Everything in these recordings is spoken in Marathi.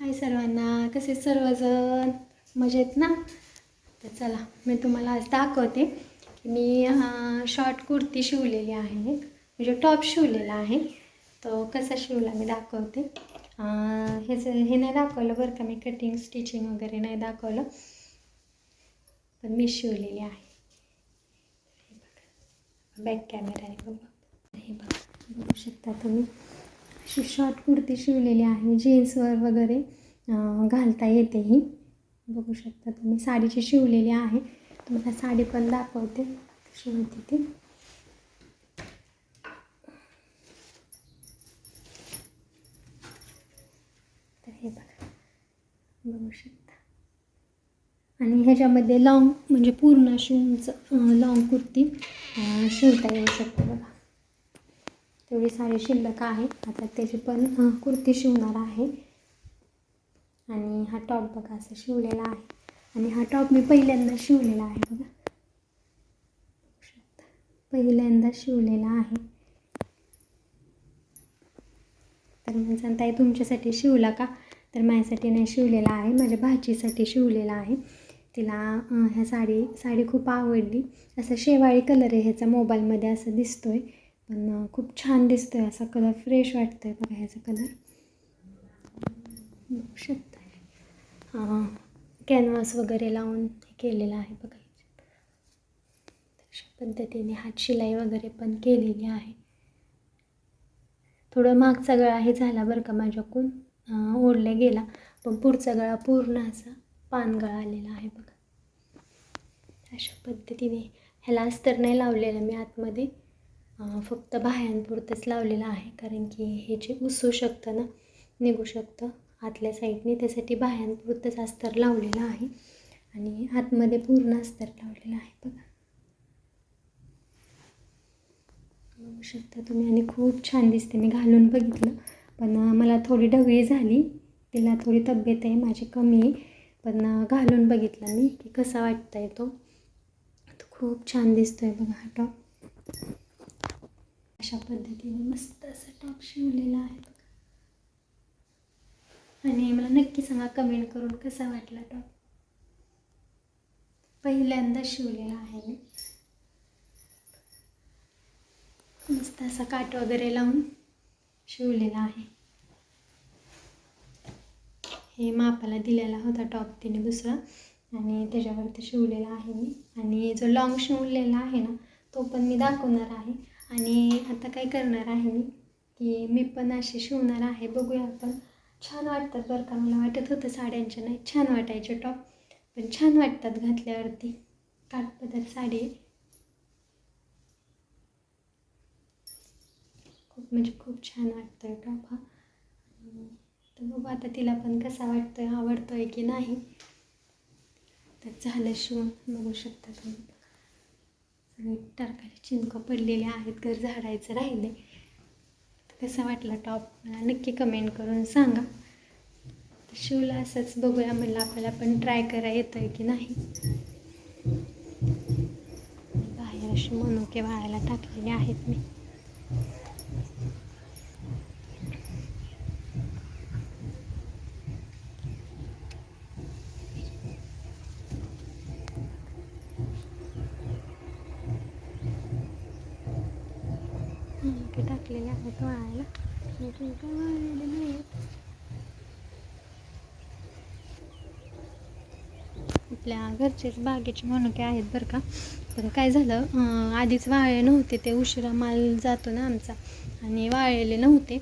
हाय सर्वांना कसे सर्वजण? मजेत ना? तर चला मी तुम्हाला आज दाखवते की मी शॉर्ट कुर्ती शिवलेली आहे. म्हणजे टॉप शिवलेला आहे. तो कसा शिवला मी दाखवते. हे हे नाही दाखवलं बरं का मी कटिंग स्टिचिंग वगैरे नाही दाखवलं. पण मी शिवलेली आहे. हे बघा. बॅक कॅमेराने बघा. हे बघा. बघू शकता तुम्ही. अशी शॉर्ट कुर्ती शिवलेली आहे. जीन्सवर वगैरे घालता येते ही बघू शकता तुम्ही साडीची शिवलेली आहे. तुम्हाला साडी पण दाखवते. कशी होती ती तर हे बघा. बघू शकता. आणि ह्याच्यामध्ये लॉंग म्हणजे पूर्ण शिवूनच लॉंग कुर्ती शिवता येऊ शकते बघा. तेवढी साडी शिल्लक आहे. आता त्याची पण कुर्ती शिवणार आहे. आणि हा टॉप बघा असं शिवलेला आहे. आणि हा टॉप मी पहिल्यांदा शिवलेला आहे बघा. पहिल्यांदा शिवलेला आहे. तर म्हणजे ताई तुमच्यासाठी शिवला का? तर माझ्यासाठी नाही शिवलेला आहे. माझ्या भाचीसाठी शिवलेला आहे. तिला ह्या साडी साडी खूप आवडली. असं शेवाळी कलर आहे ह्याचा मोबाईलमध्ये असं दिसतो आहे पण खूप छान दिसतोय असा कलर फ्रेश वाटतोय बघा ह्याचा कलर बघू शकता कॅनव्हास वगैरे लावून हे केलेलं आहे बघा अशा पद्धतीने हात शिलाई वगैरे पण केलेली आहे. थोडं मागचा गळा हे झाला बरं का माझ्याकडून. ओढला गेला पण पुढचा गळा पूर्ण असा पान गळा आलेला आहे बघा. अशा पद्धतीने. ह्याला अस्तर नाही लावलेलं मी आतमध्ये. फक्त बाह्यांपुरतंच लावलेलं आहे कारण की हे जे उसू शकतं ना निघू शकतं. आतल्या साईडने त्यासाठी बाह्यांपुरतंच अस्तर लावलेलं आहे आणि आतमध्ये पूर्ण अस्तर लावलेलं आहे बघा. बघू शकता तुम्ही आणि खूप छान दिसते मी घालून बघितलं. पण मला थोडी ढगळी झाली तिला थोडी तब्येत आहे माझी कमी आहे. पण घालून बघितला मी की कसा वाटत आहे तो. खूप छान दिसतोय बघा हा टॉप अशा पद्धतीने मस्त असा टॉप शिवलेला आहे बघा. आणि मला नक्की सांगा कमेंट करून कसा वाटला टॉप पहिल्यांदा शिवलेला आहे मी. मस्त असा काट वगैरे लावून शिवलेला आहे. हे मापाला दिलेला होता टॉप तिने दुसरा. आणि त्याच्यावरती शिवलेला आहे मी. आणि जो लॉंग शिवलेला आहे ना तो पण मी दाखवणार आहे. आणि आता काय करणार आहे मी? की मी पण असे शिवणार आहे. बघूया आपण. छान वाटतात बरं का? मला वाटत होतं साड्यांच्या नाही. छान वाटायचे टॉप पण छान वाटतात घातल्यावरती. काठपदर साडी. खूप म्हणजे खूप छान वाटतोय टॉप हा. तर बघू आता तिला पण कसा वाटतोय आवडतोय की नाही. तर झालं शिवून. बघू शकता तुम्ही. सगळे टारकाले चिंक पडलेले आहेत घर झाडायचं राहिले तर कसा वाटला टॉप? मला नक्की कमेंट करून सांगा. तर शिवला असंच बघूया म्हणलं आपल्याला पण ट्राय करा आहे की नाही. बाहेर अशी मनुके वाळायला टाकलेले आहेत मी. मनुके टाकलेले आहेत वाळायला. काय वाळलेले आपल्या घरचेच बागेचे मनुके आहेत बरं का. पण काय झालं आधीच वाळले नव्हते ते उशिरा माल जातो ना आमचा. आणि वाळलेले नव्हते.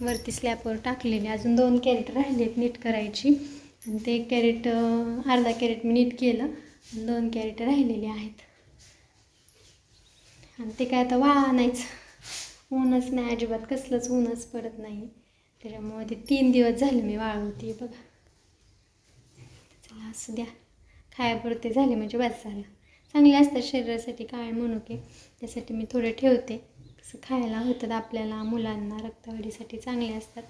वरती स्लॅपवर टाकलेले. अजून दोन कॅरेट राहिलेत नीट करायची. आणि ते कॅरेट अर्धा कॅरेट मी नीट केलं. आणि दोन कॅरेट राहिलेले आहेत. आणि ते काय आता वाळा नाहीच. ऊनच नाही अजिबात कसलंच ऊनच पडत नाही. त्याच्यामुळे ते तीन दिवस झाले मी वाळवते बघा. चला असू द्या. खायापुरते झाले म्हणजे बस झालं. चांगले असतात शरीरासाठी काय म्हणू की त्यासाठी मी थोडे ठेवते. कसं खायला होतात आपल्याला मुलांना रक्तवाढीसाठी चांगले असतात.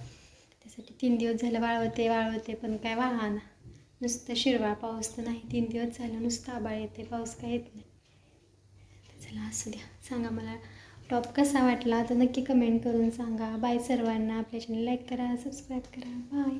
त्यासाठी तीन दिवस झालं वाळवते वाळवते पण काय वाळाना. नुसतं शिरवाळ पाऊस तर नाही तीन दिवस झालं नुसतं आबाळ येते पाऊस काय येत नाही. चला असू द्या. सांगा मला टॉप कसा वाटला तर नक्की कमेंट करून सांगा. बाय सर्वांना. आपल्या चॅनल लाईक करा सबस्क्राईब करा. बाय